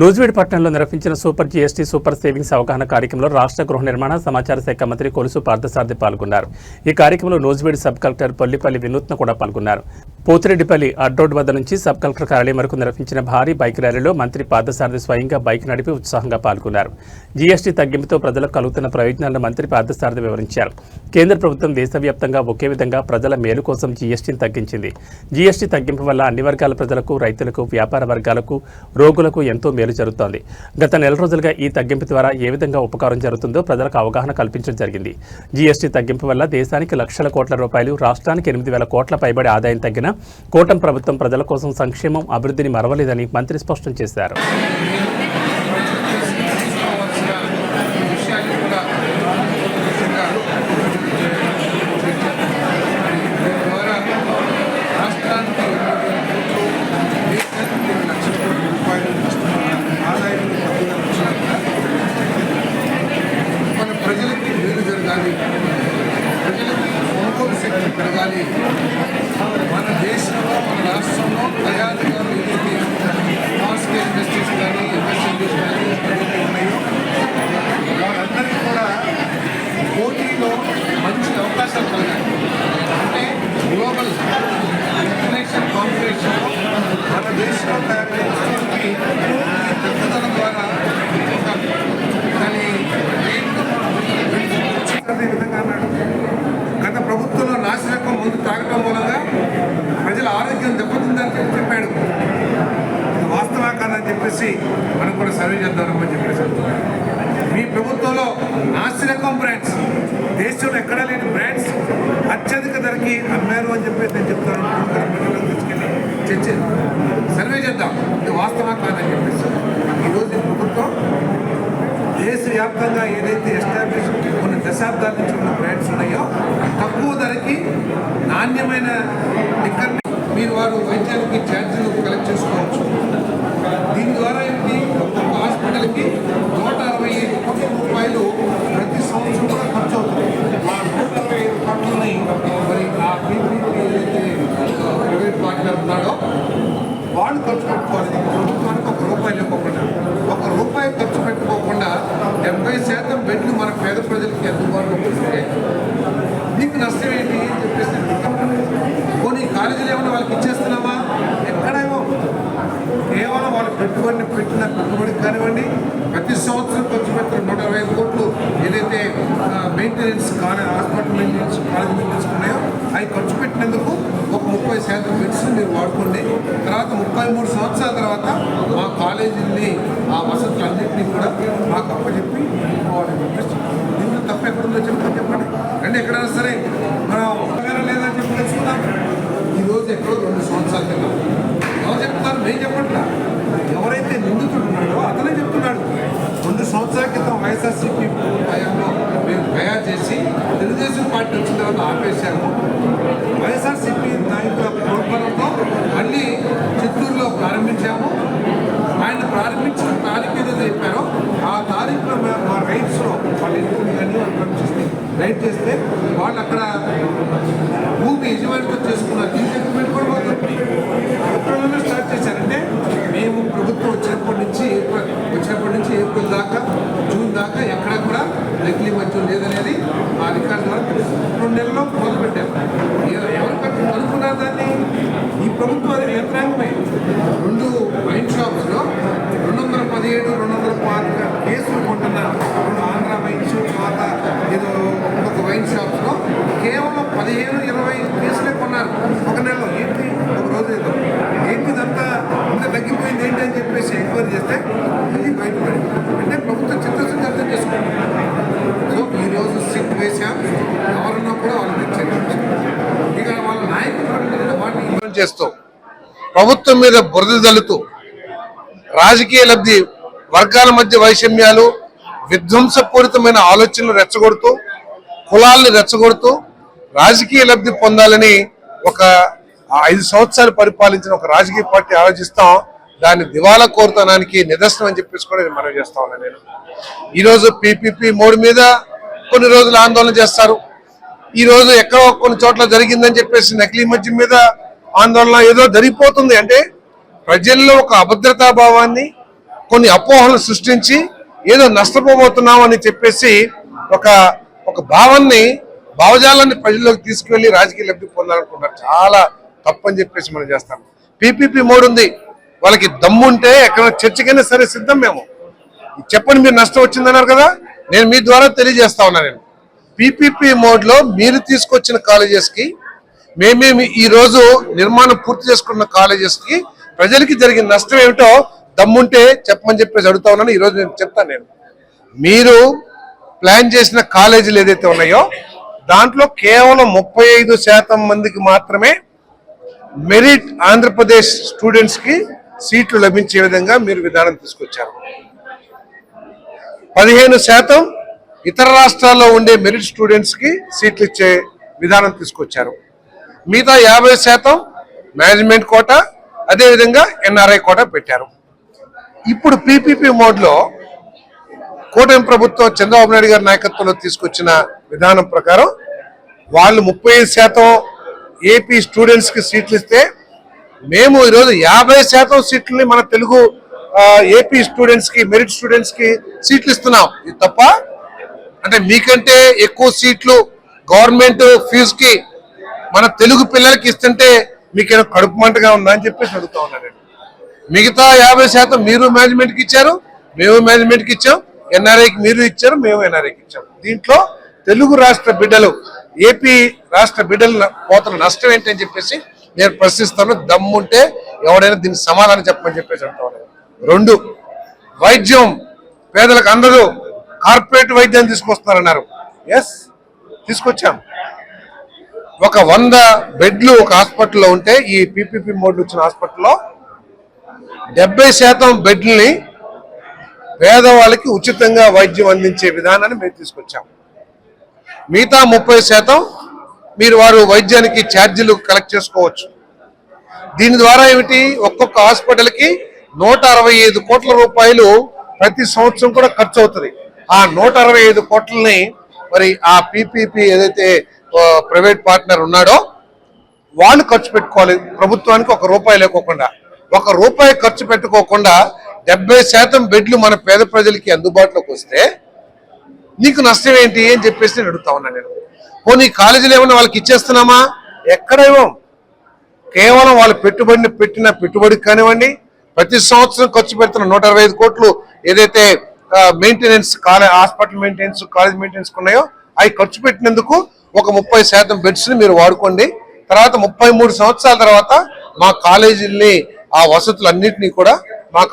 నూజివీడ్ పట్టణంలో నిర్వహించిన super GST super savings అవగాహన కార్యక్రమంలో రాష్ట్ర గృహ నిర్మాణ సమాచార శాఖ మంత్రి కొలుసు పార్థసారథి పాల్గొన్నారు. ఈ కార్యక్రమంలో నూజివీడ్ సబ్ కలెక్టర్ పల్లిపల్లి వినూత్న కూడా పాల్గొన్నారు. పోతిరెడ్డిపల్లి అడ్రోడ్ వద్ద నుంచి సబ్ కలెక్టర్ కార్యాలయం వరకు నిర్వహించిన భారీ బైక్ ర్యాలీలో మంత్రి పార్థసారథి స్వయంగా బైక్ నడిపి ఉత్సాహంగా పాల్గొన్నారు. జీఎస్టీ తగ్గింపుతో ప్రజలకు కలుగుతున్న ప్రయోజనాలను మంత్రి పార్థసారథి వివరించారు. కేంద్ర ప్రభుత్వం దేశవ్యాప్తంగా ఒకే విధంగా ప్రజల మేలు కోసం జీఎస్టీని తగ్గించింది. జీఎస్టీ తగ్గింపు వల్ల అన్ని వర్గాల ప్రజలకు రైతులకు వ్యాపార వర్గాలకు రోగులకు ఎంతో మేలు జరుగుతోంది. గత నెల రోజులుగా ఈ తగ్గింపు ద్వారా ఏ విధంగా ఉపకారం జరుగుతుందో ప్రజలకు అవగాహన కల్పించడం జరిగింది. జీఎస్టీ తగ్గింపు వల్ల దేశానికి లక్షల కోట్ల రూపాయలు రాష్ట్రానికి ఎనిమిది వేల కోట్ల పైబడి ఆదాయం తగ్గిన కూటమి ప్రభుత్వం ప్రజల కోసం సంక్షేమం అభివృద్ధిని మరవలేదని మంత్రి స్పష్టం చేశారు విషయాన్ని కూడా దీని ద్వారా రాష్ట్రానికి దేశానికి లక్షల కోట్ల రూపాయలు వస్తున్న ఆదాయం పదివేల లక్షల మన ప్రజలకి మేలు జరగాలి ప్రజలకి కొనుగోలు శక్తి పెరగాలి మన దేశంలో మన రాష్ట్రంలో తయారుగా ఏదైతే స్మాల్ స్కేల్ ఇండస్ట్రీస్ కానీ ఎంఎస్ఎండీస్ కానీ ఏదైతే ఉన్నాయో వాళ్ళందరికీ కూడా పోటీలో మంచి అవకాశాలు కలగాలి అంటే గ్లోబల్ ఇంటర్నేషనల్ కాంపిటీషన్లో మన దేశంలో తయారైన వస్తువులకి పెద్దదనం ద్వారా ఒక దాని రేట్లు అదే విధంగా అన్నాడు గత ప్రభుత్వంలో నాసిరకం ముందు తాగటం మూలంగా ప్రజల ఆరోగ్యం దెబ్బతిందని చెప్పి చెప్పాడు ఇది వాస్తవా కాదని చెప్పేసి మనం కూడా సర్వే చేద్దామని చెప్పేసి మీ ప్రభుత్వంలో నాసిరకం బ్రాండ్స్ దేశంలో ఎక్కడా లేని బ్రాండ్స్ అత్యధిక ధరకి అమ్మారు అని చెప్పేసి నేను చెప్తాను తీసుకెళ్ళి చర్చ సర్వే చేద్దాం. ఇది వాస్తవా కాదని చెప్పేసి. ఈరోజు ప్రభుత్వం దేశవ్యాప్తంగా ఏదైతే ఎస్టాబ్లిష్ కొన్ని దశాబ్దాల నుంచి ఉన్న బ్రాండ్స్ ఉన్నాయో తక్కువ ధరకి నాణ్యమైన లిక్కర్ని మీరు వారు వైద్యానికి ఛార్జీలు కలెక్ట్ చేసుకోవచ్చు. దీని ద్వారా ఏంటి ఒక్కొక్క హాస్పిటల్కి నూట అరవై ఐదు కోట్ల రూపాయలు ప్రతి సంవత్సరం కూడా ఖర్చు అవుతుంది ఆ నూట అరవై ఐదు కోట్లని మరి ఆ పీపీపీ ఏదైతే ప్రైవేట్ పార్ట్నర్ ఉన్నాడో వాళ్ళు ఖర్చు పెట్టుకోవాలి ప్రభుత్వానికి ఒక రూపాయలు ఇవ్వకుండా ఒక రూపాయి ఖర్చు పెట్టుకోకుండా డెబ్బై శాతం బెడ్లు మన పేద ప్రజలకి అందుబాటులో పెడితే నీకు నష్టం ఏంటి అని చెప్పేసి నేను అడుగుతాను. పోనీ కాలేజీలు ఏమన్నా వాళ్ళకి ఇచ్చేస్తున్నామా ఎక్కడేమో కేవలం వాళ్ళు పెట్టుబడిని పెట్టిన పెట్టుబడికి కానివ్వండి ప్రతి సంవత్సరం ఖర్చు పెట్టిన నూట అరవై ఐదు కోట్లు ఏదైతే maintenance college hospital maintenance college maintenance ఉన్నాయో అవి ఖర్చు పెట్టినందుకు ఒక ముప్పై శాతం మెడిసిన్ మీరు వాడుకోండి. తర్వాత ముప్పై మూడు సంవత్సరాల తర్వాత మా కాలేజీని ఆ వసతులన్నింటినీ కూడా మాకు అప్పచెప్పి పోవాలని చెప్పేసి దీంట్లో తప్ప ఎక్కడుందో చెప్పండి చెప్పండి. అంటే ఎక్కడైనా సరే మనం లేదని చెప్పి తెలుసుకుందాం. ఈరోజు ఎక్కడో రెండు సంవత్సరాల తిన్నాం ఎవరు చెప్తారు? మేము చెప్పట్లా. es así que చేస్తే అది బయటపడింది. అంటే ప్రభుత్వం చిత్తశుద్ధి అర్థం చేసుకుంటుంది సో ఈరోజు సిట్ వేశాం ఎవరున్నా కూడా వాళ్ళకి హెచ్చరించాం ఇక వాళ్ళ నాయకులు వాటిని చేస్తూ ప్రభుత్వం మీద బురద జల్లుతూ రాజకీయ లబ్ధి వర్గాల మధ్య వైషమ్యాలు విధ్వంసపూరితమైన ఆలోచనలు రెచ్చగొడుతూ కులాలను రెచ్చగొడుతూ రాజకీయ లబ్ధి పొందాలని ఒక ఐదు సంవత్సరాలు పరిపాలించిన ఒక రాజకీయ పార్టీ ఆలోచిస్తాం. దాని దివాలా కోరుతనానికి నిదర్శనం అని చెప్పేసి కూడా నేను చేస్తా ఉన్నాను నేను. ఈరోజు పీపీపీ మోడ్ మీద కొన్ని రోజులు ఆందోళన చేస్తారు. ఈ రోజు ఎక్కడో కొన్ని చోట్ల జరిగిందని చెప్పేసి నకిలీ మద్యం మీద ఆందోళన ఏదో జరిగిపోతుంది అంటే ప్రజల్లో ఒక అభద్రతా భావాన్ని కొన్ని అపోహలు సృష్టించి ఏదో నష్టపోబోతున్నామని చెప్పేసి ఒక ఒక భావాన్ని భావజాలాన్ని ప్రజల్లోకి తీసుకువెళ్ళి రాజకీయ లబ్ధి పొందాలనుకుంటారు చాలా తప్పని చెప్పేసి మనం చేస్తాం. పీపీపీ మోడ్ ఉంది. వాళ్ళకి దమ్ముంటే ఎక్కడ చర్చకైనా సరే సిద్ధం మేము. చెప్పండి మీరు నష్టం వచ్చిందన్నారు కదా నేను మీ ద్వారా తెలియజేస్తా ఉన్నా నేను. పీపీపీ మోడ్లో మీరు తీసుకొచ్చిన కాలేజెస్కి మేమేమి ఈరోజు నిర్మాణం పూర్తి చేసుకున్న కాలేజెస్కి ప్రజలకి జరిగిన నష్టం ఏమిటో దమ్ముంటే చెప్పమని చెప్పేసి అడుగుతా ఉన్నాను. ఈరోజు నేను చెప్తాను నేను. మీరు ప్లాన్ చేసిన కాలేజీలు ఏదైతే ఉన్నాయో దాంట్లో కేవలం ముప్పై ఐదు శాతం మందికి మాత్రమే మెరిట్ ఆంధ్రప్రదేశ్ స్టూడెంట్స్కి సీట్లు లభించే విధంగా మీరు విధానం తీసుకొచ్చారు. పదిహేను శాతం ఇతర రాష్ట్రాల్లో ఉండే మెరిట్ స్టూడెంట్స్కి సీట్లు ఇచ్చే విధానం తీసుకొచ్చారు. మిగతా యాభై శాతం మేనేజ్మెంట్ కోట అదేవిధంగా ఎన్ఆర్ఐ కోట పెట్టారు. ఇప్పుడు పీపీపీ మోడ్లో కూటమి ప్రభుత్వం చంద్రబాబు నాయుడు గారి నాయకత్వంలో తీసుకొచ్చిన విధానం ప్రకారం వాళ్ళు ముప్పై శాతం ఏపీ స్టూడెంట్స్కి సీట్లు ఇస్తే మేము ఈరోజు యాభై శాతం సీట్లని మన తెలుగు ఏపీ స్టూడెంట్స్కి మెరిట్ స్టూడెంట్స్కి సీట్లు ఇస్తున్నాం. ఇది తప్ప అంటే మీకంటే ఎక్కువ సీట్లు గవర్నమెంట్ ఫీజుకి మన తెలుగు పిల్లలకి ఇస్తుంటే మీకేదో కడుపు మంటగా ఉందా అని చెప్పేసి అడుగుతా ఉన్నాను మిగతా యాభై శాతం మీరు మేనేజ్మెంట్కి ఇచ్చారు మేము మేనేజ్మెంట్కి ఇచ్చాం ఎన్ఆర్ఐకి మీరు ఇచ్చారు మేము ఎన్ఆర్ఐకి ఇచ్చాం. దీంట్లో తెలుగు రాష్ట్ర బిడ్డలు ఏపీ రాష్ట్ర బిడ్డలు పోతున్న నష్టం ఏంటని చెప్పేసి నేను ప్రశ్నిస్తాను దమ్ముంటే ఎవడైనా దీనికి సమాధానం చెప్పమని చెప్పేసి అంటాను రెండు వైద్యం పేదలకు అందరూ కార్పొరేట్ వైద్యాన్ని తీసుకొస్తున్నారన్నారు. ఎస్ తీసుకొచ్చాం. ఒక వంద బెడ్లు ఒక హాస్పిటల్లో ఉంటే ఈ పీపీపీ మోడ్లు వచ్చిన హాస్పిటల్లో డెబ్బై శాతం బెడ్లని పేదవాళ్ళకి ఉచితంగా వైద్యం అందించే విధానాన్ని మేము తీసుకొచ్చాం. మిగతా ముప్పై శాతం మీరు వారు వైద్యానికి ఛార్జీలు కలెక్ట్ చేసుకోవచ్చు. దీని ద్వారా ఏమిటి? ఒక్కొక్క హాస్పిటల్కి నూట అరవై ఐదు కోట్ల రూపాయలు ప్రతి సంవత్సరం కూడా ఖర్చు అవుతుంది. ఆ నూట అరవై ఐదు కోట్లని మరి ఆ పీపీపీ ఏదైతే ప్రైవేట్ పార్ట్నర్ ఉన్నాడో వాళ్ళు ఖర్చు పెట్టుకోవాలి. ప్రభుత్వానికి ఒక రూపాయి లేకోకుండా. ఒక రూపాయి ఖర్చు పెట్టుకోకుండా డెబ్బై శాతం బెడ్లు మన పేద ప్రజలకి అందుబాటులోకి వస్తే నీకు నష్టం ఏంటి అని చెప్పేసి నేను అడుగుతా ఉన్నాను నేను. పోనీ కాలేజీలు ఏమన్నా వాళ్ళకి ఇచ్చేస్తున్నామా? ఎక్కడ ఇవ్వం? కేవలం వాళ్ళు పెట్టుబడిని పెట్టిన పెట్టుబడికి కానివ్వండి ప్రతి సంవత్సరం ఖర్చు పెడుతున్న నూట అరవై ఐదు కోట్లు ఏదైతే maintenance college hospital maintenance college maintenance ఉన్నాయో అవి ఖర్చు పెట్టినందుకు ఒక ముప్పై శాతం బెడ్స్ని మీరు వాడుకోండి. తర్వాత ముప్పై మూడు సంవత్సరాల తర్వాత మా కాలేజీల్ని ఆ వసతులన్నింటినీ కూడా మాకు